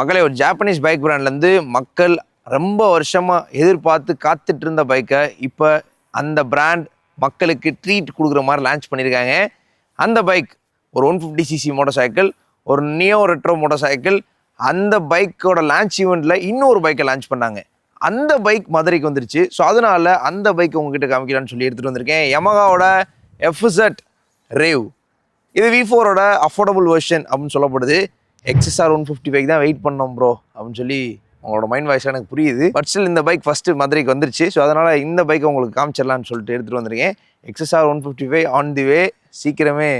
மக்களை ஒரு Japanese bike பிராண்ட்லேருந்து மக்கள் ரொம்ப வருஷமாக எதிர்பார்த்து காத்துட்டு இருந்த பைக்கை இப்போ அந்த பிராண்ட் மக்களுக்கு ட்ரீட் கொடுக்குற மாதிரி லான்ச் பண்ணியிருக்காங்க அந்த பைக் ஒரு one fifty CC motor cycle ஒரு நியோ ரெட்ரோ மோட்டார் சைக்கிள் அந்த பைக்கோட லான்ச் ஈவெண்ட்டில் இன்னொரு பைக்கை லான்ச் பண்ணாங்க. அந்த பைக் மதுரைக்கு வந்துருச்சு. ஸோ அதனால் அந்த பைக் உங்ககிட்ட காமிக்கலாம்னு சொல்லி எடுத்துகிட்டு வந்திருக்கேன். யமகாவோட எஃப்இசட் ரேவ் இது வி ஃபோரோட அஃபோர்டபுள் வெர்ஷன் அப்படின்னு சொல்லப்படுது. எக்ஸ்எஸ்ஆர் ஒன் ஃபிஃப்டி பைக் தான் வெயிட் பண்ணோம் ப்ரோ அப்படின்னு சொல்லி உங்களோட மைண்ட் வாய்ஸ் எனக்கு புரியுது. பட் ஸ்டில் இந்த பைக் ஃபஸ்ட்டு மதுரைக்கு வந்துருச்சு. ஸோ அதனால் இந்த பைக்கை உங்களுக்கு காமிச்சிடலான்னு சொல்லிட்டு எடுத்துகிட்டு வந்திருக்கேன். XSR one fifty five on the way சீக்கிரமே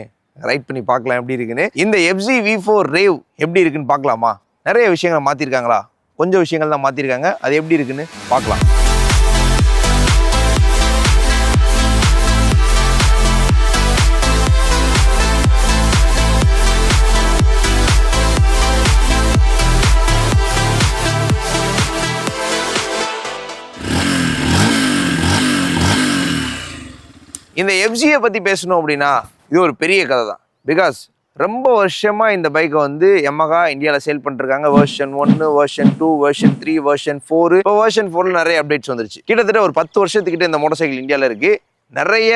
ரைட் பண்ணி பார்க்கலாம் எப்படி இருக்குன்னு. இந்த எஃப்ஜி வி ஃபோர் ரேவ் எப்படி இருக்குன்னு பார்க்கலாமா? நிறைய விஷயங்களை மாற்றிருக்காங்களா கொஞ்சம் விஷயங்கள் தான் மாற்றிருக்காங்க அது எப்படி இருக்குன்னு பார்க்கலாம். இந்த எஃப்ஜியை பற்றி பேசணும் அப்படின்னா இது ஒரு பெரிய கதை தான் பிகாஸ் ரொம்ப வருஷமாக இந்த பைக்கை வந்து எமகா இந்தியாவில் சேல் பண்ணிருக்காங்க வேர்ஷன் ஒன்று version two version three version four இப்போ வேர்ஷன் ஃபோரில் நிறைய அப்டேட்ஸ் வந்துருச்சு. கிட்டத்தட்ட ஒரு பத்து வருஷத்துக்கிட்ட இந்த மோட்டர் சைக்கிள் இந்தியாவில் இருக்குது நிறைய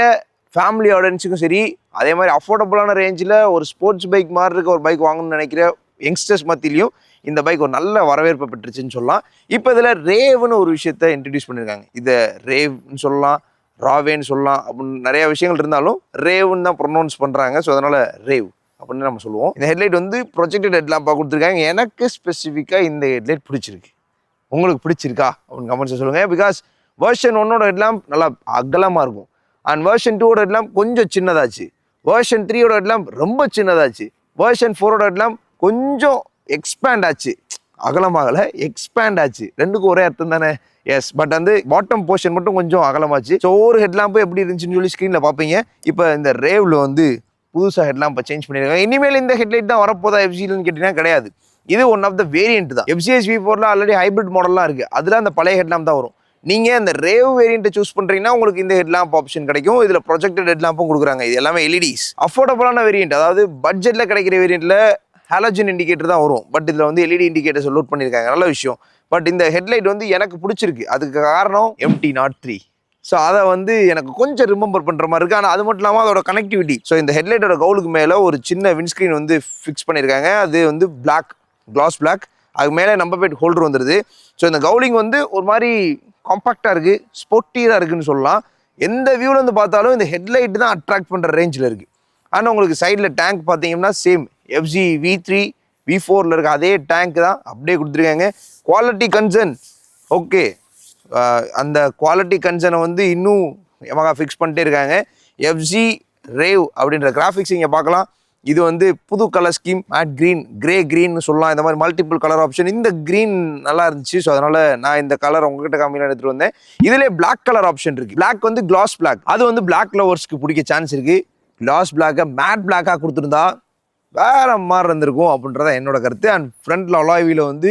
ஃபேமிலி ஆடியன்ஸுக்கும் சரி அதே மாதிரி அஃபோர்டபுளான ரேஞ்சில் ஒரு ஸ்போர்ட்ஸ் பைக் மாதிரி இருக்க ஒரு பைக் வாங்கணும்னு நினைக்கிற யங்ஸ்டர்ஸ் மத்தியிலையும் இந்த பைக் ஒரு நல்ல வரவேற்பு பெற்றுச்சுன்னு சொல்லலாம். இப்போ இதில் ரேவ்னு ஒரு விஷயத்த இன்ட்ரடியூஸ் பண்ணியிருக்காங்க. இதை ரேவ்னு சொல்லலாம். ராவேன்னு சொல்லலாம் அப்படின்னு நிறைய விஷயங்கள் இருந்தாலும் ரேவ்னு தான் ப்ரொனவுன்ஸ் பண்ணுறாங்க ஸோ அதனால் ரேவ் அப்படின்னு நம்ம சொல்லுவோம். இந்த ஹெட்லைட் வந்து ப்ரொஜெக்டட் ஹெட்லாம்பாக கொடுத்துருக்காங்க. எனக்கு ஸ்பெசிஃபிக்காக இந்த ஹெட்லைட் பிடிச்சிருக்கு. உங்களுக்கு பிடிச்சிருக்கா? அப்படின்னு கமெண்ட்ஸை சொல்லுங்கள் பிகாஸ் வேர்ஷன் ஒன்னோட ஹெட்லாம் நல்லா அகலமாக இருக்கும். அண்ட் வேர்ஷன் டூவோட ஹெட்லாம் கொஞ்சம் சின்னதாச்சு. வேர்ஷன் த்ரீயோட ஹெட்லாம் ரொம்ப சின்னதாச்சு. வேர்ஷன் ஃபோரோட ஹெட்லாம் கொஞ்சம் எக்ஸ்பேண்ட் ஆச்சு. அகலமாகலை எக்ஸ்பேண்ட் ஆச்சு. ரெண்டுக்கும் ஒரே அர்த்தம் தானே? எஸ் பட் வந்து பாட்டம் போர்ஷன் மட்டும் கொஞ்சம் அகலமாச்சு. ஸோ ஒவ்வொரு ஹெட்லாம்பு எப்படி இருந்துச்சுன்னு சொல்லி ஸ்க்ரீனில் பார்ப்பீங்க. இப்போ இந்த ரேவில் வந்து புதுசாக ஹெட்லாம்பை சேஞ்ச் பண்ணியிருக்காங்க இனிமேல் இந்த ஹெட்லைட் தான் வரப்போதா எஃப்சிலன்னு கேட்டிங்கன்னா கிடையாது. இது ஒன் ஆஃப் த வேரியண்ட் தான். எஃப்சிஎஸ் வி ஃபோரில் ஆல்ரெடி ஹைப்ரிட் மாடல்லாம் இருக்குது அதில் அந்த பழைய ஹெட்லாம்ப் தான் வரும். நீங்கள் அந்த ரேவ் வேரியண்ட்டை சூஸ் பண்ணுறீங்கன்னா உங்களுக்கு இந்த ஹெட்லாம்ப் ஆப்ஷன் கிடைக்கும். இதில் ப்ரொஜெக்டட் ஹெட்லாம்பும் கொடுக்குறாங்க. இது எல்லாமே எல்இடிஸ் அஃபோர்டபுளான வேரியண்ட் அதாவது பட்ஜெட்டில் கிடைக்கிற வேரியண்ட்டில் ஹாலஜன் இண்டிகேட்டர் தான் வரும். பட் இதில் வந்து எல்இடி இண்டிகேட்டர்ஸ் லோட் பண்ணியிருக்காங்க நல்ல விஷயம். பட் இந்த ஹெட்லைட் வந்து எனக்கு பிடிச்சிருக்கு. அதுக்கு காரணம் எம்டி நாட் த்ரீ ஸோ அதை வந்து எனக்கு கொஞ்சம் ரிமெம்பர் பண்ணுற மாதிரி இருக்குது ஆனால் அது மட்டும் இல்லாமல் அதோட கனெக்டிவிட்டி ஸோ இந்த ஹெட்லைட்டோட கவுலுக்கு மேலே ஒரு சின்ன விண்ட்ஸ்க்ரீன் வந்து ஃபிக்ஸ் பண்ணியிருக்காங்க. அது வந்து பிளாக் கிளாஸ் பிளாக் அது மேலே நம்பர் பிளேட் ஹோல்டர் வந்துடுது ஸோ இந்த கவுலிங் வந்து ஒரு மாதிரி காம்பாக்டாக இருக்குது ஸ்போர்ட்டியாக இருக்குன்னு சொல்லலாம். எந்த வியூவில் வந்து பார்த்தாலும் இந்த ஹெட்லைட் தான் அட்ராக்ட் பண்ணுற ரேஞ்சில் இருக்குது ஆனால் உங்களுக்கு சைடில் டேங்க் பார்த்தீங்கன்னா same FG we three we ஃபோரில் இருக்க அதே டேங்க் தான் அப்படியே கொடுத்துருக்காங்க. குவாலிட்டி கன்சர்ன் ஓகே அந்த குவாலிட்டி கன்சர்னை வந்து இன்னும் எமகா ஃபிக்ஸ் பண்ணிட்டே இருக்காங்க. எஃப்ஜி ரேவ் அப்படின்ற கிராஃபிக்ஸ் இங்கே பார்க்கலாம். இது வந்து புது colour scheme matte green grey green சொல்லலாம். இந்த மாதிரி மல்டிபிள் கலர் ஆப்ஷன் இந்த க்ரீன் நல்லா இருந்துச்சு. ஸோ அதனால் நான் இந்த கலர் உங்ககிட்ட கம்மியாக எடுத்துகிட்டு வந்தேன். இதிலே பிளாக் கலர் ஆப்ஷன் இருக்குது பிளாக் வந்து கிளாஸ் பிளாக் அது வந்து பிளாக் லவர்ஸ்க்கு பிடிக்க சான்ஸ் இருக்குது கிளாஸ் பிளாக்கை மேட் பிளாக்காக கொடுத்துருந்தா வேற மாதிரி இருந்திருக்கும் அப்படின்றத என்னோட கருத்து. அண்ட் ஃப்ரண்ட்டில் அலாய்வியில் வந்து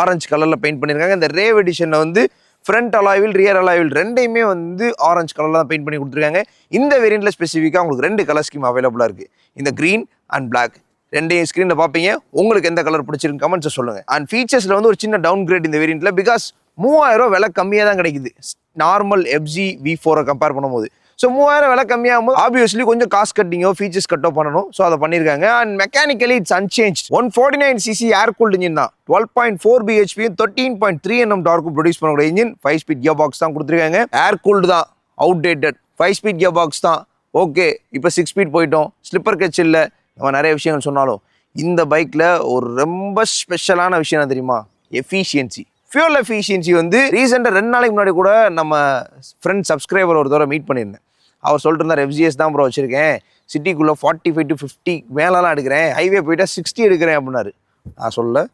ஆரஞ்சு கலரில் பெயிண்ட் பண்ணியிருக்காங்க. இந்த ரேவ் எடிஷனில் வந்து ஃப்ரண்ட் அலாய்வில் ரியர் அலாய்வில் ரெண்டையுமே வந்து ஆரஞ்சு கலரில் தான் பெயிண்ட் பண்ணி கொடுத்துருக்காங்க. இந்த வேரியண்ட்டில் ஸ்பெசிஃபிக்காக உங்களுக்கு ரெண்டு கலர் ஸ்கீம் அவைலபிளாக இருக்குது இந்த க்ரீன் அண்ட் பிளாக் ரெண்டையும் ஸ்க்ரீனில் பார்ப்பீங்க. உங்களுக்கு எந்த கலர் பிடிச்சிருக்கு கமெண்ட்ஸை சொல்லுங்கள் அண்ட் ஃபீச்சர்ஸில் வந்து ஒரு சின்ன டவுன் கிரேட் இந்த வேரியண்ட்டில் பிகாஸ் மூவாயிரம் ரூபா விலை கம்மியாக தான் கிடைக்குது நார்மல் எஃப்ஜி வி ஃபோரை கம்பேர் பண்ணும்போது. ஸோ மூவாயிரம் விலை கம்மியாகும் போது ஆப்வியஸ்லி கொஞ்சம் காஸ்ட் கட்டிங்கோ ஃபீச்சர்ஸ் கட்டோ பண்ணணும். ஸோ அதை பண்ணியிருக்காங்க. And mechanically it's unchanged one forty nine cc air cooled engine தான். Twelve point four பிஹெச்பியும் thirteen point three NM torque produce பண்ணக்கூடிய engine five speed gear box தான் கொடுத்துருக்காங்க. ஏர் கூல்டு தான். Outdated five speed gear box தான். Okay இப்போ six speed போயிட்டோம். Slipper clutch இல்லை. நம்ம நிறைய விஷயங்கள் சொன்னாலும் இந்த பைக்கில் ஒரு ரொம்ப ஸ்பெஷலான விஷயம் என்ன தெரியுமா? எஃபிஷியன்சி ஃபியூல் எஃபிஷியன்சி வந்து ரீசெண்டாக ரெண்டு நாளைக்கு முன்னாடி கூட நம்ம ஃப்ரெண்ட் சப்ஸ்கிரைபர் ஒரு தடவை மீட் பண்ணியிருந்தேன். அவர் சொல்லிட்டு இருந்தார் எஃப்ஜிஎஸ் தான் ப்ரோ வச்சுருக்கேன். சிட்டிக்குள்ளே ஃபார்ட்டி ஃபைவ் டு ஃபிஃப்டி மேலெலாம் எடுக்கிறேன். ஹைவே போயிட்டா சிக்ஸ்டி எடுக்கிறேன் அப்படின்னாரு. நான் சொல்ல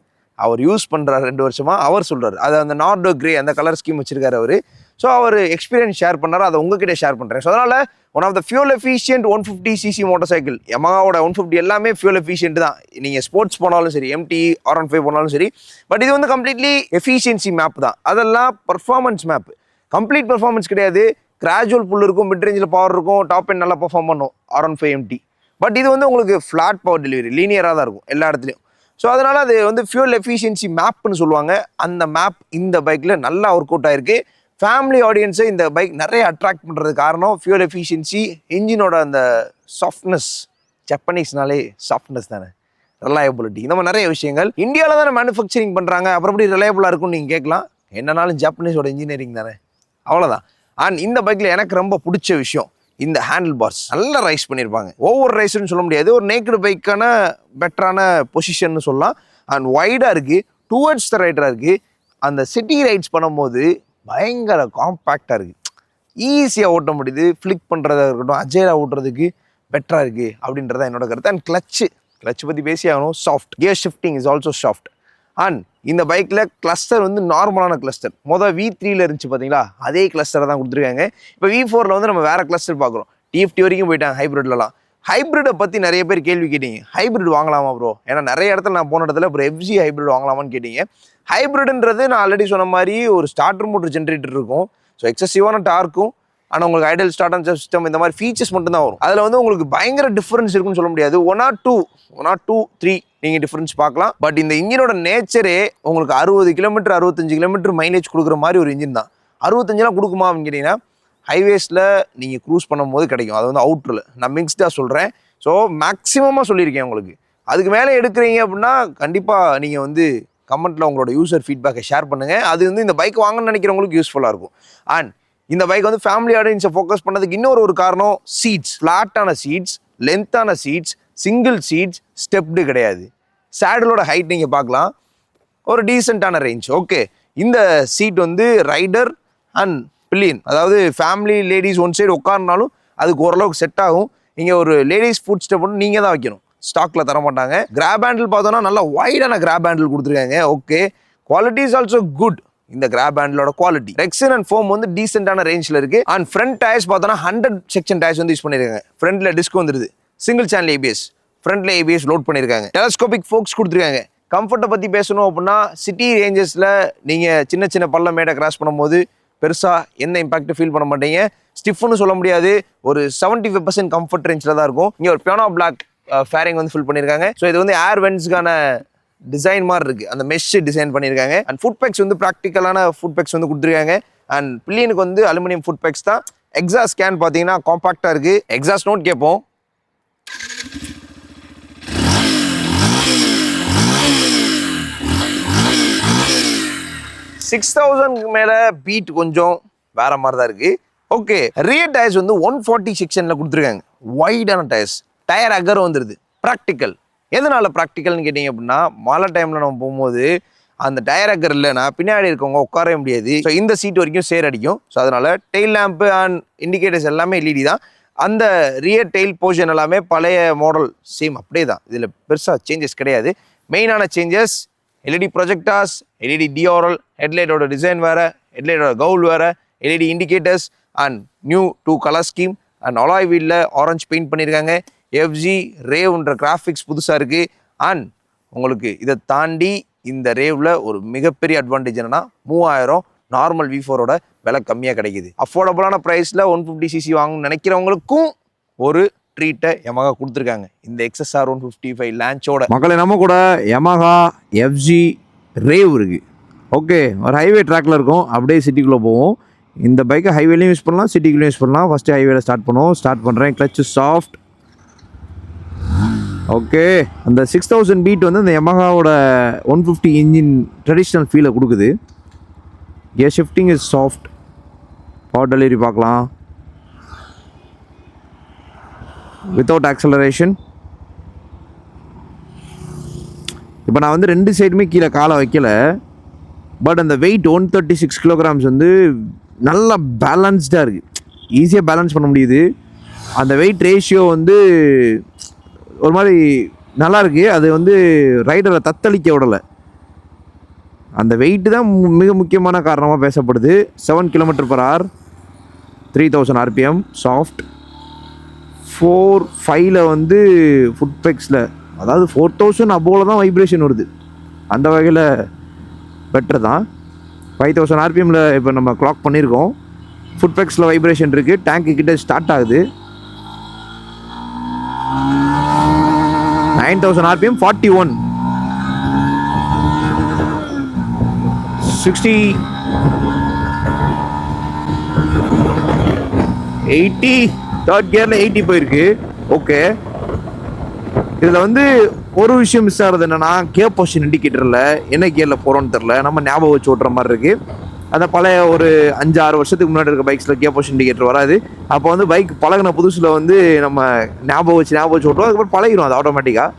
அவர் யூஸ் பண்ணுறாரு ரெண்டு வருஷமாக அவர் சொல்கிறார் அது அந்த நார்டோ கிரே அந்த கலர் ஸ்கீம் வச்சுருக்காரு அவர். ஸோ அவர் எக்ஸ்பீரியன்ஸ் ஷேர் பண்ணார் அதை உங்ககிட்ட ஷேர் பண்ணுறேன் ஸோ அதனால் one of the fuel efficient one fifty cc motor cycle எமாவோட one fifty எல்லாமே ஃபியூல் எஃபிஷியன்ட் தான். நீங்கள் ஸ்போர்ட்ஸ் போனாலும் சரி எம்டி ஆர் ஒன் ஃபைவ் போனாலும் சரி பட் இது வந்து கம்ப்ளீட்லி எஃபிஷியன்சி மேப் தான். அதெல்லாம் பர்ஃபார்மன்ஸ் மேப் கம்ப்ளீட் பர்ஃபார்மன்ஸ் கிடையாது. கிராஜுவல் புல் இருக்கும் மிட் ரேஞ்சில் பவர் இருக்கும் டாப் எண்ட் நல்லா பர்ஃபார்ம் பண்ணும் R one five MT but இது வந்து உங்களுக்கு ஃப்ளாட் பவர் டெலிவரி லீனியராக தான் இருக்கும் எல்லா இடத்துலையும். ஸோ அதனால் அது வந்து ஃபியூல் எஃபிஷியன்சி மேப்னு சொல்லுவாங்க. அந்த மேப் இந்த பைக்கில் நல்லா ஒர்க் அவுட் ஆயிருக்கு. ஃபேமிலி ஆடியன்ஸை இந்த பைக் நிறைய அட்ராக்ட் பண்ணுறது காரணம் ஃபியூல் எஃபிஷியன்சி இன்ஜினோட அந்த சாஃப்ட்னஸ் ஜப்பனீஸ்னாலே சாஃப்ட்னஸ் தானே. ரிலையபிலிட்டி இந்த மாதிரி நிறைய விஷயங்கள். இந்தியாவில் தானே மேனுஃபேக்சரிங் பண்ணுறாங்க அப்புறம் எப்படி ரிலையபிளாக இருக்கும்னு நீங்கள் கேட்கலாம். என்னனாலும் ஜப்பனீஸோட இன்ஜினியரிங் தானே. அவ்வளோதான் அண்ட் இந்த பைக்கில் எனக்கு ரொம்ப பிடிச்ச விஷயம் இந்த ஹேண்டில் பார்ஸ் நல்லா ரைஸ் பண்ணியிருப்பாங்க ஒவ்வொரு ரைஸ்னு சொல்ல முடியாது. ஒரு நேக்கடு பைக்கான பெட்டரான பொசிஷன்னு சொல்லலாம். அண்ட் ஒய்டாக இருக்குது டூவர்ட்ஸ் த ரைடராக இருக்குது அந்த சிட்டி ரைட்ஸ் பண்ணும்போது பயங்கர காம்பேக்டாக இருக்குது ஈஸியாக ஓட்ட முடியுது. ஃப்ளிக் பண்ணுறதா இருக்கட்டும் அஜயலாக ஓட்டுறதுக்கு பெட்டராக இருக்குது அப்படின்றத என்னோட கருத்து. அண்ட் கிளச்சு கிளச் பற்றி பேசி ஆகணும். Soft gear shifting is also soft and இந்த பைக்கில் கிளஸ்டர் வந்து நார்மலான கிளஸ்டர் மொதல் வி த்ரீல இருந்துச்சு பார்த்தீங்களா அதே கிளஸ்டரை தான் கொடுத்துருக்காங்க. இப்போ வி ஃபோரில் வந்து நம்ம வேறு கிளஸ்டர் பார்க்குறோம். டிஎஃப்டி வரைக்கும் போயிட்டாங்க ஹைப்ரிட்லலாம் ஹைப்ரிடை பற்றி நிறைய பேர் கேள்வி கேட்டீங்க. ஹைப்ரிட் வாங்கலாமா ப்ரோ ஏன்னா நிறைய இடத்துல நான் போன இடத்துல அப்புறம் எஃப்ஜி ஹைப்ரிட் வாங்கலாமான்னு கேட்டீங்க. ஹைப்ரிட்ன்றது நான் ஆல்ரெடி சொன்ன மாதிரி ஒரு ஸ்டார்டர் மோட்டர் ஜென்ரேட்டர் இருக்கும். ஸோ எக்ஸசிவான டார்க்கும் ஆனால் உங்களுக்கு ஐடல் ஸ்டார்ட் அண்ட் சிஸ்டம் இந்த மாதிரி ஃபீச்சர்ஸ் மட்டும் தான் வரும். அதில் வந்து உங்களுக்கு பயங்கர டிஃப்ரென்ஸ் இருக்குன்னு சொல்ல முடியாது. One or two one or two three நீங்கள் டிஃப்ரென்ஸ் பார்க்கலாம். பட் இந்த இன்ஜினோட நேச்சரே உங்களுக்கு அறுபது கிலோமீட்டர் அறுபத்தஞ்சு கிலோமீட்டர் மைலேஜ் கொடுக்குற மாதிரி ஒரு இன்ஜின் தான். அறுபத்தஞ்செலாம் கொடுக்குமா அப்படின்னு கேட்டிங்கன்னா ஹைவேஸில் நீங்கள் க்ரூஸ் பண்ணும்போது கிடைக்கும். அது வந்து அவுட்ரில் நான் மிக்ஸ்டாக சொல்கிறேன் ஸோ மேக்ஸிமமாக சொல்லியிருக்கேன் உங்களுக்கு. அதுக்கு மேலே எடுக்கிறீங்க அப்படின்னா கண்டிப்பாக நீங்கள் வந்து கமெண்ட்டில் உங்களோட யூசர் ஃபீட்பேக்கை ஷேர் பண்ணுங்கள் அது வந்து இந்த பைக் வாங்கணும்னு நினைக்கிறவங்களுக்கு யூஸ்ஃபுல்லாக இருக்கும். அண்ட் இந்த பைக் வந்து ஃபேமிலி ஆடியன்ஸை ஃபோக்கஸ் பண்ணதுக்கு இன்னொரு ஒரு காரணம் சீட்ஸ் ஃப்ளாட்டான சீட்ஸ் லென்த்தான சீட்ஸ் சிங்கிள் சீட்ஸ் ஸ்டெப்டு கிடையாது. சேடலோட ஹைட் நீங்கள் பார்க்கலாம். ஒரு டீசெண்டான ரேஞ்ச் ஓகே இந்த சீட் வந்து ரைடர் அண்ட் பில்லியன் அதாவது ஃபேமிலி லேடிஸ் ஒன் சைடு உட்காருனாலும் அதுக்கு ஓரளவுக்கு செட் ஆகும். இங்கே ஒரு லேடிஸ் ஃபுட் ஸ்டெப் ஒன்று நீங்கள் தான் வைக்கணும். ஸ்டாக்ல தர மாட்டாங்க. கிராப் ஹேண்டில் பார்த்தோன்னா நல்லா வைடான கிராப் ஹேண்டில் கொடுத்துருக்காங்க. Okay quality is also good இந்த கிராப் ஹேண்டிலோட குவாலிட்டி ரெக்ஸன் அண்ட் ஃபோம் வந்து டீசென்டான ரேஞ்சில் இருக்கு. அண்ட் ஃப்ரண்ட் டயர்ஸ் பார்த்தோன்னா ஹண்ட்ரட் செக்ஷன் டயர்ஸ் வந்து யூஸ் பண்ணியிருக்காங்க ஃப்ரண்ட்ல டிஸ்க் வந்துருது. சிங்கிள் சேனல் ஏபிஎஸ் ஃப்ரண்ட்ல ஏபிஎஸ் லோட் பண்ணியிருக்காங்க டெலஸ்கோபிக் ஃபோக்ஸ் கொடுத்துருக்காங்க. கம்ஃபர்ட்டை பற்றி பேசணும் அப்படின்னா சிட்டி ரேஞ்சஸில் நீங்கள் சின்ன சின்ன பள்ளம் மேடை கிராஸ் பண்ணும்போது பெருசாக எந்த இம்பாக்ட் ஃபீல் பண்ண மாட்டீங்க. ஸ்டிஃப்னு சொல்ல முடியாது. ஒரு செவன்ட்டி ஃபைவ் பர்சன்ட் கம்ஃபர்ட் ரேஞ்சில் தான் இருக்கும். இங்கே ஒரு பியானோ பிளாக் ஃபேரிங் வந்து ஃபில் பண்ணியிருக்காங்க. ஸோ இது வந்து ஏர் வென்ஸ்க்கான டிசைன் மாதிரி இருக்குது அந்த மெஷ் டிசைன் பண்ணியிருக்காங்க. அண்ட் ஃபுட் பேக்ஸ் வந்து ப்ராக்டிக்கலான ஃபுட் பேக்ஸ் வந்து கொடுத்துருக்காங்க. அண்ட் பில்லியனுக்கு வந்து அலுமினியம் ஃபுட் பேக்ஸ் தான். எக்ஸாஸ்ட் ஸ்கேன் பார்த்தீங்கன்னா காம்பாக்டாக இருக்குது எக்ஸாஸ்ட் நோட் கேட்போம். சிக்ஸ் தௌசண்ட்க்கு மேலே பீட் கொஞ்சம் வேற மாதிரி தான் இருக்கு. ஓகே ரியர் டயர்ஸ் வந்து ஒன் ஃபார்ட்டி செக்ஷனில் கொடுத்துருக்காங்க. ஒய்டான டயர்ஸ் டயர் அகர் வந்துடுது ப்ராக்டிக்கல் எதனால ப்ராக்டிக்கல்னு கேட்டிங்க அப்படின்னா மழை டைமில் நம்ம போகும்போது அந்த டயர் அக்கர் இல்லைன்னா பின்னாடி இருக்கவங்க உட்காரவே முடியாது. ஸோ இந்த சீட் வரைக்கும் சேர் அடிக்கும். ஸோ அதனால் டெயில் லேம்ப்பு அண்ட் இண்டிகேட்டர்ஸ் எல்லாமே எல்இடி தான். அந்த ரியர் டெயில் போர்ஷன் எல்லாமே பழைய மாடல் சேம் அப்படியே தான். இதில் பெருசாக சேஞ்சஸ் கிடையாது. மெயினான changes LED projectors LED DRL ஹெட்லைட்டோட design வேறு ஹெட்லைட்டோட கவுல் வேறு LED indicators and new two colour scheme and alloy வீலில் orange paint பண்ணியிருக்காங்க எஃப்ஜி ரேவ்ன்ற கிராஃபிக்ஸ் புதுசாக இருக்குது அண்ட் உங்களுக்கு இதை தாண்டி இந்த ரேவில் ஒரு மிகப்பெரிய அட்வான்டேஜ் என்னன்னா மூவாயிரம் நார்மல் வி ஃபோரோட விலை கம்மியாக கிடைக்குது. அஃபோர்டபுளான ப்ரைஸில் ஒன் ஃபிஃப்டி சிசி வாங்கணும்னு நினைக்கிறவங்களுக்கும் ஒரு ட்ரீட்டை எமகா கொடுத்துருக்காங்க. இந்த எக்ஸ்எஸ்ஆர் ஒன் ஃபிஃப்டி ஃபைவ் லான்ச்சோட மக்களை நம்ம கூட யமஹா எஃப்ஜி ரேவ் இருக்குது ஓகே ஒரு ஹைவே ட்ராக்ல இருக்கும். அப்படியே சிட்டிக்குள்ளே போவோம். இந்த பைக்கை ஹைவேலையும் யூஸ் பண்ணலாம் சிட்டிக்குள்ளேயும் யூஸ் பண்ணலாம். ஃபஸ்ட்டு ஹைவேல ஸ்டார்ட் பண்ணுவோம். ஸ்டார்ட் பண்ணுறேன் கிளச்சு சாஃப்ட் ஓகே அந்த சிக்ஸ் தௌசண்ட் பீட் வந்து இந்த யமகாவோட ஒன் ஃபிஃப்டி இன்ஜின் ட்ரெடிஷ்னல் ஃபீலை கொடுக்குது. ஏ shifting is soft power delivery பார்க்கலாம். வித்தவுட் ஆக்சலரேஷன் இப்போ நான் வந்து ரெண்டு சைடுமே கீழே காலை வைக்கல. பட் அந்த weight one thirty six kilograms வந்து நல்லா பேலன்ஸ்டாக இருக்குது ஈஸியாக பேலன்ஸ் பண்ண முடியுது. அந்த வெயிட் ரேஷியோ வந்து ஒரு மாதிரி நல்லாயிருக்கு அது வந்து ரைடரை தத்தளிக்க விடலை. அந்த வெயிட்டு தான் மிக முக்கியமான காரணமாக பேசப்படுது. Seven kilometre per hour three thousand RPM soft four ஃபைவ்ல வந்து ஃபுட்பெக்ஸில் அதாவது ஃபோர் தௌசண்ட் அப்போவில் தான் வைப்ரேஷன் வருது. அந்த வகையில் பெட்டர் தான். ஃபைவ் தௌசண்ட் ஆர்பிஎம்மில் இப்போ நம்ம க்ளாக் பண்ணியிருக்கோம் ஃபுட்பெக்ஸில் வைப்ரேஷன் இருக்குது டேங்க்கு கிட்டே ஸ்டார்ட் ஆகுது. Nine thousand RPM forty one sixty eighty third கியரில் eighty போயிருக்கு. ஓகே இதில் வந்து ஒரு விஷயம் மிஸ் ஆகுறது என்னன்னா கே பொசிஷன் இண்டிகேட்டரில் என்ன கியரில் போகிறோன்னு தெரில நம்ம ஞாபகம் வச்சு ஓட்டுற மாதிரி இருக்குது அந்த பழைய ஒரு அஞ்சு ஆறு வருஷத்துக்கு முன்னாடி இருக்க பைக்ஸில் கே பொசிஷன் இண்டிகேட்டர் வராது. அப்போ வந்து பைக் பழகின புதுசில் வந்து நம்ம ஞாபகம் வச்சு ஞாபகம் வச்சு ஓட்டுவோம் அதுக்கப்புறம் பழகிரும் அது ஆட்டோமேட்டிக்காக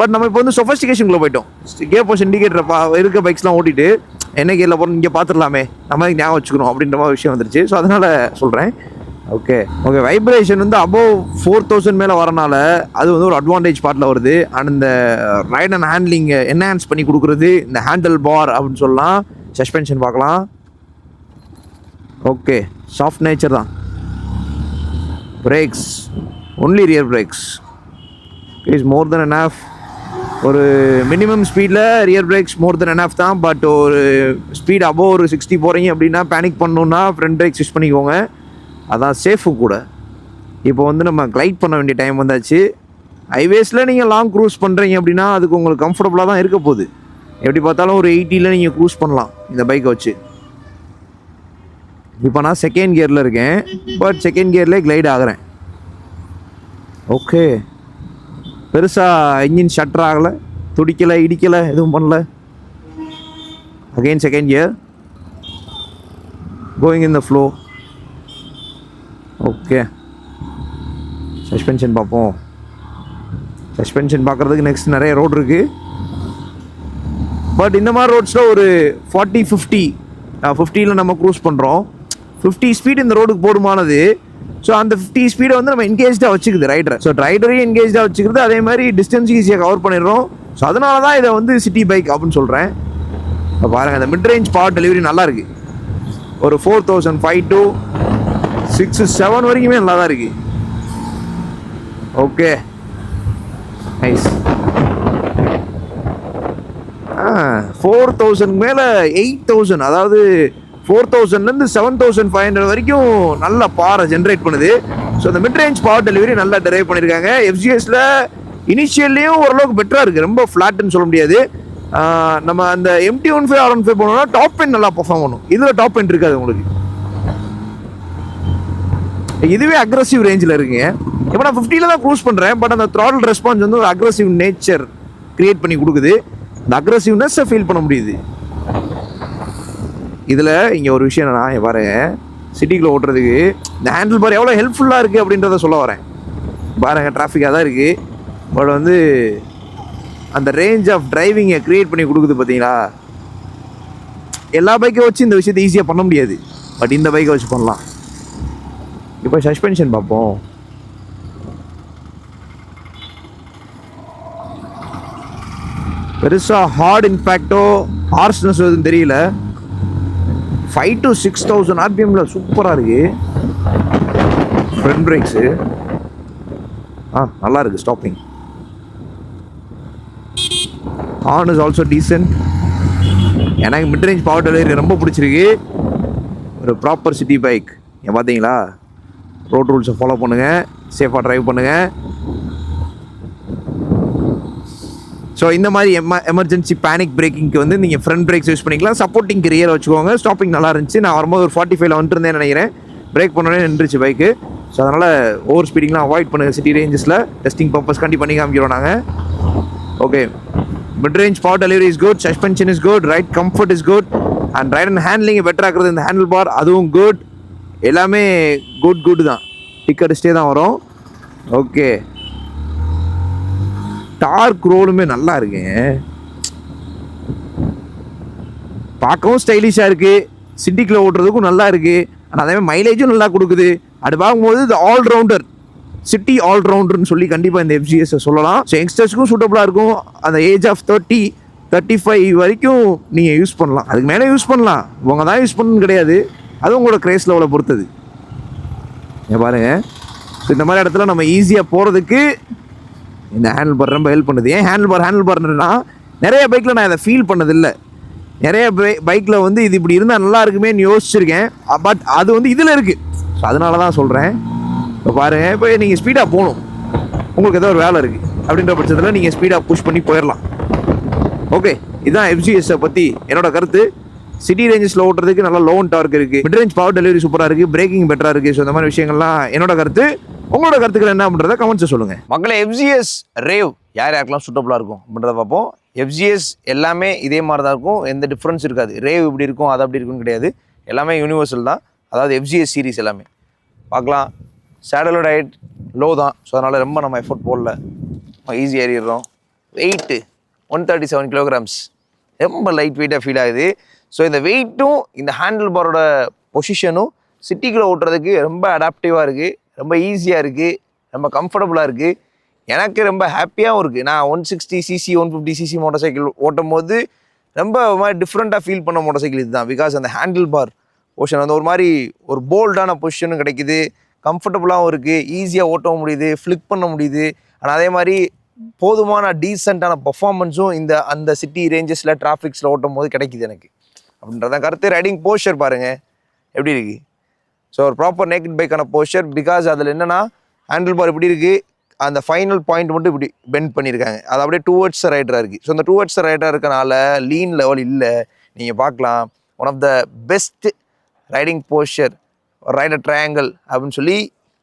பட் நம்ம இப்போ வந்து சொஃபஸ்டிகேஷனுக்குள்ள போயிட்டோம். கே பொசிஷன் இண்டிகேட்டர் பா இருக்க பைக்ஸ்லாம் ஓட்டிட்டு என்ன கேரில் போகிறோம் இங்கே பார்த்துடலாமே நம்ம ஞாபகம் வச்சுக்கணும் அப்படின்ற மாதிரி விஷயம் வந்துருச்சு. ஸோ அதனால் சொல்கிறேன் ஓகே ஓகே வைப்ரேஷன் வந்து அபோவ் ஃபோர் தௌசண்ட் மேலே வரனால அது வந்து ஒரு அட்வான்டேஜ் பார்ட்டில் வருது. அண்ட் இந்த ரைட் அண்ட் ஹேண்ட்லிங்கை என்ஹான்ஸ் பண்ணி கொடுக்குறது இந்த ஹேண்டில் பார் அப்படின்னு சொல்லலாம். சஸ்பென்ஷன் பார்க்கலாம். ஓகே சாஃப்ட் நேச்சர் தான். Brakes only rear brakes is more than off ஒரு மினிமம் ஸ்பீடில் rear brakes more than off தான். பட் ஒரு ஸ்பீட் அபோவ் ஒரு சிக்ஸ்டி போகிறீங்க அப்படின்னா பேனிக் பண்ணணுன்னா ஃப்ரண்ட் பிரேக்ஸ் யூஸ் பண்ணிக்கோங்க. அதான் சேஃபு கூட. இப்போ வந்து நம்ம கிளைட் பண்ண வேண்டிய டைம் வந்தாச்சு. ஹைவேஸில் நீங்கள் லாங் க்ரூஸ் பண்ணுறீங்க அப்படின்னா அதுக்கு உங்களுக்கு கம்ஃபர்டபுளாக தான் இருக்க போகுது. எப்படி பார்த்தாலும் ஒரு எயிட்டியில் நீங்கள் க்ரூஸ் பண்ணலாம் இந்த பைக்கை வச்சு. இப்போ நான் செகண்ட் கியரில் இருக்கேன். பட் செகண்ட் கியர்லேயே கிளைட் ஆகிறேன். ஓகே பெருசாக இன்ஜின் ஷட்டர் ஆகலை. துடிக்கலை இடிக்கலை எதுவும் பண்ணல. Again second gear going in the flow okay suspension பார்ப்போம். சஸ்பென்ஷன் பார்க்குறதுக்கு நெக்ஸ்ட் நிறைய ரோடு இருக்குது பட் இந்த மாதிரி ரோட்ஸில் ஒரு ஃபார்ட்டி ஃபிஃப்டி ஃபிஃப்டியில் நம்ம க்ரூஸ் பண்ணுறோம் ஃபிஃப்டி ஸ்பீட் இந்த ரோடுக்கு போடுமானது ஸோ அந்த ஃபிஃப்டி ஸ்பீடை வந்து நம்ம என்கேஜாக வச்சுக்குது ரைடரை ஸோ ரைடரையும் என்கேஜாக வச்சுக்கிறது அதே மாதிரி டிஸ்டன்ஸ் ஈஸியாக கவர் பண்ணிடுறோம். ஸோ அதனால தான் இதை வந்து சிட்டி பைக் அப்படின்னு சொல்கிறேன் இப்போ பாருங்கள் அந்த மிட் ரேஞ்ச் பவர் டெலிவரி நல்லா இருக்குது ஒரு four thousand five to six seven வரைக்குமே நல்லா தான் இருக்குது ஓகே நைஸ் ஃபோர் தௌசண்ட் மேலே எயிட் தௌசண்ட் அதாவது ஃபோர் தௌசண்ட்லேருந்து செவன் தௌசண்ட் ஃபைவ் ஹண்ட்ரட் வரைக்கும் நல்ல பாரை ஜென்ரேட் பண்ணுது. ஸோ அந்த மிட் ரேஞ்ச் பவர் டெலிவரி நல்லா டெரைவ் பண்ணியிருக்காங்க எஃப்ஜிஎஸில் இனிஷியல்லையும் ஓரளவுக்கு பெட்டராக இருக்குது ரொம்ப ஃப்ளாட்னு சொல்ல முடியாது. நம்ம அந்த MT one five R one five போனோம்னா டாப் பென் நல்லா பர்ஃபார்ம் பண்ணும். இதில் டாப் பென் இருக்காது உங்களுக்கு. இதுவே அக்ரஸிவ் ரேஞ்சில் இருக்குங்க. இப்போ நான் ஃபிஃப்டியில் தான் க்ரூஸ் பண்ணுறேன் பட் அந்த த்ராடல் ரெஸ்பான்ஸ் வந்து ஒரு அக்ரஸிவ் நேச்சர் க்ரியேட் பண்ணி கொடுக்குது. இந்த அக்ரஸிவ்னஸ்ஸை ஃபீல் பண்ண முடியுது. இதில் இங்கே ஒரு விஷயம் என்னன்னா வரேன் பாருங்க. சிட்டிக்குள்ளே ஓட்டுறதுக்கு இந்த ஹேண்டில் பார் எவ்வளோ ஹெல்ப்ஃபுல்லாக இருக்குது அப்படின்றத சொல்ல வரேன். பாருங்க டிராஃபிக்காக தான் இருக்குது பட் வந்து அந்த ரேஞ்ச் ஆஃப் டிரைவிங்கை க்ரியேட் பண்ணி கொடுக்குது பார்த்தீங்களா எல்லா பைக்கை வச்சு இந்த விஷயத்தை ஈஸியாக பண்ண முடியாது. பட் இந்த பைக்கை வச்சு பண்ணலாம். இப்போ சஸ்பென்ஷன் பார்ப்போம் பெருசாக ஹார்ட் இம்பேக்டோ ஹார்ஸ்னஸ் எதுவும் தெரியல. ஃபைவ் டு சிக்ஸ் தௌசண்ட் ஆர்பிஎம்ல சூப்பராக இருக்கு. ஃப்ரண்ட் பிரேக்ஸு ஆ நல்லா இருக்கு stopping horn is also decent எனக்கு மிட்ரேஞ்ச் பவர் டெலிவரி ரொம்ப பிடிச்சிருக்கு. ஒரு ப்ராப்பர் சிட்டி பைக் ஏன் பார்த்தீங்களா? ரோட் ரூல்ஸை ஃபாலோ பண்ணுங்கள் சேஃபாக ட்ரைவ் பண்ணுங்கள் ஸோ இந்த மாதிரி எம எமர்ஜென்சி பேனிக் பிரேக்கிங்க்கு வந்து நீங்கள் ஃப்ரண்ட் பிரேக்ஸ் யூஸ் பண்ணிக்கலாம். சப்போர்ட்டிங் ரியர் வச்சுக்கோங்க. ஸ்டாப்பிங் நல்லா இருந்துச்சு. நான் வரும்போது ஒரு ஃபார்ட்டி ஃபைவ்ல வந்துருந்தேன் நினைக்கிறேன். பிரேக் பண்ணோடனே நின்றுச்சு பைக்கு ஸோ அதனால் ஓவர் ஸ்பீடிங்லாம் அவாய்ட் பண்ணுங்கள் சிட்டி ரேஞ்சஸில் டெஸ்டிங் பர்பஸ் கண்டி பண்ணி காமிக்கிறோம் நாங்கள் okay mid range power delivery is good suspension is good ride comfort is good and ride and ஹேண்ட்லிங்கை better ஆக்குறது இந்த ஹேண்டில் பார் அதுவும் குட் எல்லாமே குட் குட் தான். டிக்கெட் ஸ்டே தான் வரும். ஓகே டார்க் ரோடுமே நல்லா இருக்குங்க பார்க்கவும் ஸ்டைலிஷாக இருக்குது சிட்டிக்குள்ளே ஓட்டுறதுக்கும் நல்லா இருக்குது ஆனால் அதே மாதிரி மைலேஜும் நல்லா கொடுக்குது. அது பார்க்கும்போது இது ஆல்ரவுண்டர் சிட்டி ஆல்ரவுண்டர்னு சொல்லி கண்டிப்பாக இந்த எஃப்ஜிஎஸை சொல்லலாம். ஸோ யங்ஸ்டர்ஸ்க்கும் சூட்டபுளாக இருக்கும். அந்த age of thirty thirty five வரைக்கும் நீங்கள் யூஸ் பண்ணலாம். அதுக்கு மேலே யூஸ் பண்ணலாம். உங்கள் தான் யூஸ் பண்ணணும்னு கிடையாது. அது உங்களோட கிரேஸ் லெவலை பொறுத்தது. ஏன் பாருங்க. இந்த மாதிரி இடத்துல நம்ம ஈஸியாக போகிறதுக்கு இந்த ஹேண்டில் பார் ரொம்ப ஹெல்ப் பண்ணுது. ஏன் ஹேண்டில் பார் ஹேண்டில் பார்னா நிறைய பைக்கில் நான் இதை ஃபீல் பண்ணதில்லை. நிறைய பைக்கில் வந்து இது இப்படி இருந்தால் நல்லா இருக்குமேன்னு யோசிச்சிருக்கேன். பட் அது வந்து இதில் இருக்குது ஸோ அதனால தான் சொல்கிறேன் இப்போ பாருங்கள் இப்போ நீங்கள் ஸ்பீடாக போகணும். உங்களுக்கு ஏதோ ஒரு வேலை இருக்குது அப்படின்ற பட்சத்தில் நீங்கள் ஸ்பீடாக புஷ் பண்ணி போயிடலாம் ஓகே இதுதான் எஃப்ஜிஎஸ்ஸை பற்றி என்னோடய கருத்து. சிட்டி ரேஞ்சஸில் ஓட்டுறதுக்கு நல்லா லோன் டார்க் இருக்குது மிட் ரேஞ்ச் பவர் டெலிவரி சூப்பராக இருக்குது பிரேக்கிங் பெட்டராக இருக்குது ஸோ இந்த மாதிரி விஷயங்கள்லாம் என்னோட கருத்து. உங்களோட கருத்துக்கள் என்ன பண்ணுறத கமெண்ட்ஸை சொல்லுங்கள் மக்களை எஃப்ஜிஎஸ் ரேவ் யார் யாருக்கெல்லாம் சூட்டபுளாக இருக்கும் அப்படின்றத பார்ப்போம். எஃப்ஜிஎஸ் எல்லாமே இதே மாதிரி தான் இருக்கும். எந்த டிஃப்ரென்ஸ் இருக்காது. ரேவ் இப்படி இருக்கும் அது அப்படி இருக்கும்னு கிடையாது. எல்லாமே யூனிவர்சல் தான். அதாவது எஃப்ஜிஎஸ் சீரிஸ் எல்லாமே. பார்க்கலாம். சேடலோட ஹைட் லோ தான். ஸோ அதனால் ரொம்ப நம்ம எஃபோர்ட் போடல. Easy ஏறிடுறோம். Weight one thirty seven kilograms ரொம்ப லைட் வெயிட்டாக ஃபீல் ஆகுது. ஸோ இந்த வெயிட்டும் இந்த ஹேண்டில் பாரோட பொசிஷனும் சிட்டிக்குள்ளே ஓட்டுறதுக்கு ரொம்ப அடாப்டிவாக இருக்குது ரொம்ப ஈஸியாக இருக்குது ரொம்ப கம்ஃபர்டபுளாக இருக்குது எனக்கு ரொம்ப ஹாப்பியாகவும் இருக்குது நான் one sixty cc one fifty cc motor cycle ஓட்டும் போது ரொம்ப ஒரு மாதிரி டிஃப்ரெண்ட்டாக ஃபீல் பண்ண மோட்டர் சைக்கிள் இதுதான். பிகாஸ் அந்த ஹேண்டில் பார் பொஷன் வந்து ஒரு மாதிரி ஒரு போல்டான பொசிஷனும் கிடைக்குது. கம்ஃபர்டபுளாகவும் இருக்குது ஈஸியாக ஓட்டவும் முடியுது. ஃப்ளிக் பண்ண முடியுது. ஆனால் அதே மாதிரி போதுமான டீசெண்டான பர்ஃபார்மன்ஸும் இந்த அந்த சிட்டி ரேஞ்சஸில் டிராஃபிக்ஸில் ஓட்டும் போது கிடைக்குது எனக்கு. அப்படின்றதான் கருத்து. ரைடிங் போஸ்டர் பாருங்கள் எப்படி இருக்குது ஸோ ஒரு ப்ராப்பர் நேக்கட் பைக்கான போஸ்டர் பிகாஸ் அதில் என்னென்னா ஹேண்டில் பார் இப்படி இருக்குது அந்த ஃபைனல் பாயிண்ட் மட்டும் இப்படி பெண்ட் பண்ணியிருக்காங்க அது அப்படியே டூ வேர்ட்ஸ் ரைடராக இருக்குது ஸோ அந்த டூ வேர்ட்ஸ் ரைடராக இருக்கனால லீன் லெவல் இல்லை. நீங்கள் பார்க்கலாம். One of the best riding posture rider triangle அப்படின்னு சொல்லி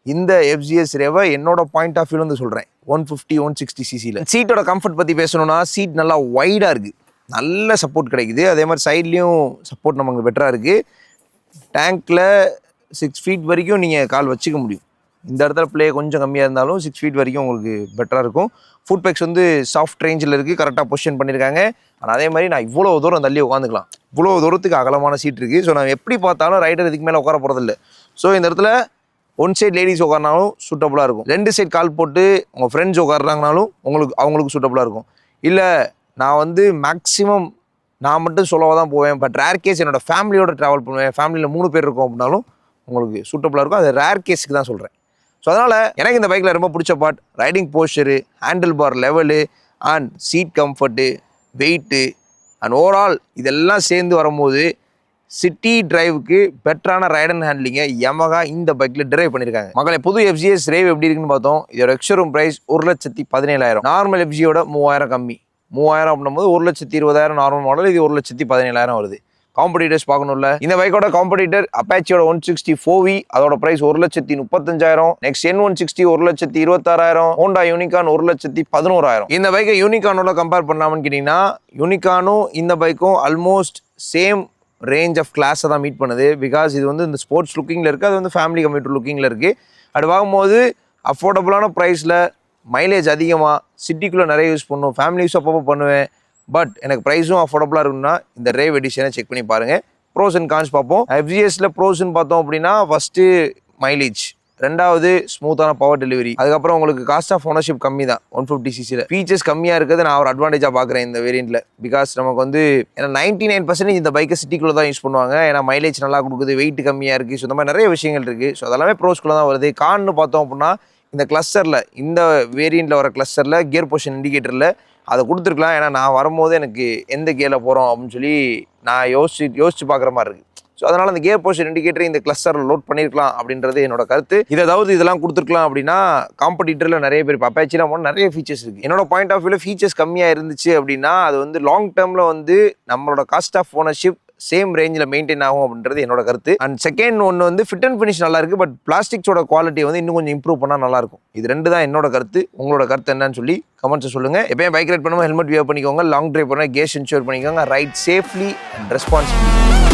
இந்த எஃப்ஜிஎஸ் ரேவை என்னோட பாயிண்ட் ஆஃப் வியூலேருந்து சொல்கிறேன் ஒன் ஃபிஃப்டி ஒன் சிக்ஸ்டி சிசியில் சீட்டோட கம்ஃபர்ட் பற்றி பேசணும்னா சீட் நல்லா வைடாக இருக்குது நல்ல சப்போர்ட் கிடைக்குது. அதே மாதிரி சைட்லேயும் சப்போர்ட் நமக்கு பெட்டராக இருக்குது டேங்க்கில் சிக்ஸ் ஃபீட் வரைக்கும் நீங்கள் கால் வச்சுக்க முடியும். இந்த இடத்துல ப்ளே கொஞ்சம் கம்மியாக இருந்தாலும் சிக்ஸ் ஃபீட் வரைக்கும் உங்களுக்கு பெட்டராக இருக்கும். ஃபுட் பேக்ஸ் வந்து சாஃப்ட் ரேஞ்சில் இருக்குது கரெக்டாக பொசிஷன் பண்ணியிருக்காங்க ஆனால் அதே மாதிரி நான் இவ்வளோ தூரம் தள்ளி உட்காந்துக்கலாம். இவ்வளோ தூரத்துக்கு அகலமான சீட் இருக்குது ஸோ நான் எப்படி பார்த்தாலும் ரைடர் இதுக்கு மேலே உட்கார போகிறதில்ல ஸோ இந்த இடத்துல ஒன் சைட் லேடிஸ் உட்காரனாலும் சூட்டபுளாக இருக்கும். ரெண்டு சைடு கால் போட்டு உங்கள் ஃப்ரெண்ட்ஸ் உட்காடுறாங்கனாலும் உங்களுக்கு அவங்களுக்கு சூட்டபுளாக இருக்கும். இல்லை நான் வந்து மேக்ஸிமம் நான் மட்டும் சொல்லவா தான் போவேன். பட் ரேர் கேஸ் என்னோட ஃபேமிலியோட ட்ராவல் பண்ணுவேன். ஃபேமிலியில் மூணு பேர் இருக்கும் அப்படின்னாலும் உங்களுக்கு சூட்டபுளாக இருக்கும். அது ரேர் கேஸுக்கு தான் சொல்கிறேன் ஸோ அதனால் எனக்கு இந்த பைக்கில் ரொம்ப பிடிச்ச part riding posture handle bar level and seat comfort weight and overall இதெல்லாம் சேர்ந்து வரும்போது சிட்டி டிரைவுக்கு பெட்டரான ரைட் அண்ட் ஹேண்ட்லிங்கை யமகா இந்த பைக்கில் டிரைவ் பண்ணியிருக்காங்க. மக்களை புது எஃப்ஜிஎஸ் ரேவ் எப்படி இருக்குன்னு பார்த்தோம். இதோட எக்ஷோரூம் ப்ரைஸ் ஒரு லட்சத்தி பதினேழாயிரம். நார்மல் எஃப்ஜியோட மூவாயிரம் கம்மி. மூவாயிரம் அப்படின்னும் ஒரு லட்சத்தி இருபதாயிரம் நார்மல் மாடல் இது ஒரு லட்சத்தி பதினேழாயிரம் வருது. காம்படிட்டர்ஸ் பார்க்கணும்ல? இந்த பைக்கோட காம்படிட்டர் அப்பாச்சியோட ஒன் சிக்ஸ்டி ஃபோவி அதோட பிரைஸ் ஒரு லட்சத்தி முப்பத்தஞ்சாயிரம். நெக்ஸ்ட் என் ஒன் சிக்ஸ்டி ஒரு லட்சத்தி இருபத்தாறாயிரம். ஹோண்டா யூனிகான் ஒரு லட்சத்தி பதினோராயிரம். இந்த பைக்கை யூனிகானோட கம்பேர் பண்ணாமன்னு கேட்டிங்கன்னா யூனிகானும் இந்த பைக்கும் ஆல்மோஸ்ட் சேம் ரேஞ்ச் ஆஃப் கிளாஸை தான் மீட் பண்ணுது. பிகாஸ் இது வந்து இந்த ஸ்போர்ட்ஸ் லுக்கிங்கில் இருக்குது அது வந்து ஃபேமிலி கம்ப்யூட்டர் லுக்கிங்கில் இருக்குது அது பார்க்கும்போது அஃபோர்டபுளான ப்ரைஸில் மைலேஜ் அதிகமாக சிட்டிக்குள்ளே நிறைய யூஸ் பண்ணும் ஃபேமிலி யூஸ் அப்பப்போ பண்ணுவேன். பட் எனக்கு ப்ரைஸும் அஃபோர்டபுளாக இருக்குன்னா இந்த ரேவ் எடிஷனை செக் பண்ணி பாருங்கள் ப்ரோஸ் அண்ட் கான்ஸ் பார்ப்போம். எஃப்ஜிஎஸில் ப்ரோஸ்ன்னு பார்த்தோம் அப்படின்னா ஃபஸ்ட்டு மைலேஜ் ரெண்டாவது ஸ்மூத்தான பவர் டெலிவரி அதுக்கப்புறம் உங்களுக்கு காஸ்ட் ஆஃப் ஓனர்ஷிப் கம்மி தான் ஒன் ஃபிஃப்டி சிசியில் ஃபீச்சர்ஸ் கம்மியாக இருக்கிறது நான் ஒரு அட்வான்டேஜாக பார்க்குறேன் இந்த வேரியண்ட்டில் பிகாஸ் நமக்கு வந்து ஏன்னா நைன்டி நைன் பர்சன்டேஜ் இந்த பைக்கை சிட்டிக்குள்ளே தான் யூஸ் பண்ணுவாங்க. ஏன்னா மைலேஜ் நல்லா கொடுக்குது வெயிட் கம்மியாக இருக்குது ஸோ இந்த மாதிரி நிறைய விஷயங்கள் இருக்குது ஸோ அதெல்லாமே ப்ரோஸ்குள்ளே தான் வருது. கான்னு பார்த்தோம் அப்படின்னா இந்த கிளஸ்டரில் இந்த வேரியண்ட்டில் வர கிளஸ்டரில் கியர் பொசிஷன் இண்டிகேட்டரில் அதை கொடுத்துருக்கலாம். ஏன்னா நான் வரும்போது எனக்கு எந்த கியரில் போகிறோம் அப்படின்னு சொல்லி நான் யோசிச்சு யோசிச்சு பார்க்குற மாதிரி இருக்குது ஸோ அதனால் அந்த கியர் போர்ஷன் இண்டிகேட்டர் இந்த கிளஸ்டரில் லோட் பண்ணியிருக்கலாம் அப்படின்றது என்னோட கருத்து. இது அதாவது இதெல்லாம் கொடுத்துருக்கலாம் அப்படின்னா காம்படிட்டரில் நிறைய பேர் இப்போ அப்பாச்சிலாம் போனால் நிறைய ஃபீச்சர்ஸ் இருக்குது என்னோட பாயிண்ட் ஆஃப் வியூவில் ஃபீச்சர்ஸ் கம்மியாக இருந்துச்சு அப்படின்னா அது வந்து லாங் டேர்மில் வந்து நம்மளோட காஸ்ட் ஆஃப் ஓனர்ஷிப் சேம் ரேஞ்சில் மெயின்டைன் ஆகும் அப்படின்றது என்னோட கருத்து. அண்ட் செகண்ட் ஒன்று வந்து ஃபிட் அண்ட் ஃபினிஷ் நல்லா இருக்கு பட் பிளாஸ்டிக்ஸோட குவாலிட்டி வந்து இன்னும் கொஞ்சம் இம்ப்ரூவ் பண்ணால் நல்லா இருக்கும். இது ரெண்டு தான் என்னோட கருத்து. உங்களோட கருத்து என்னன்னு சொல்லி கமெண்ட்ஸை சொல்லுங்க. எப்பயும் பைக் ரைட் பண்ணும்போது ஹெல்மெட் வியர் பண்ணிக்கோங்க லாங் ட்ரைவ் பண்ண கேஸ் இன்ஷூர் பண்ணிக்கோங்க ரைட் சேஃப்லி அண்ட் ரெஸ்பான்சிபிலிட்டி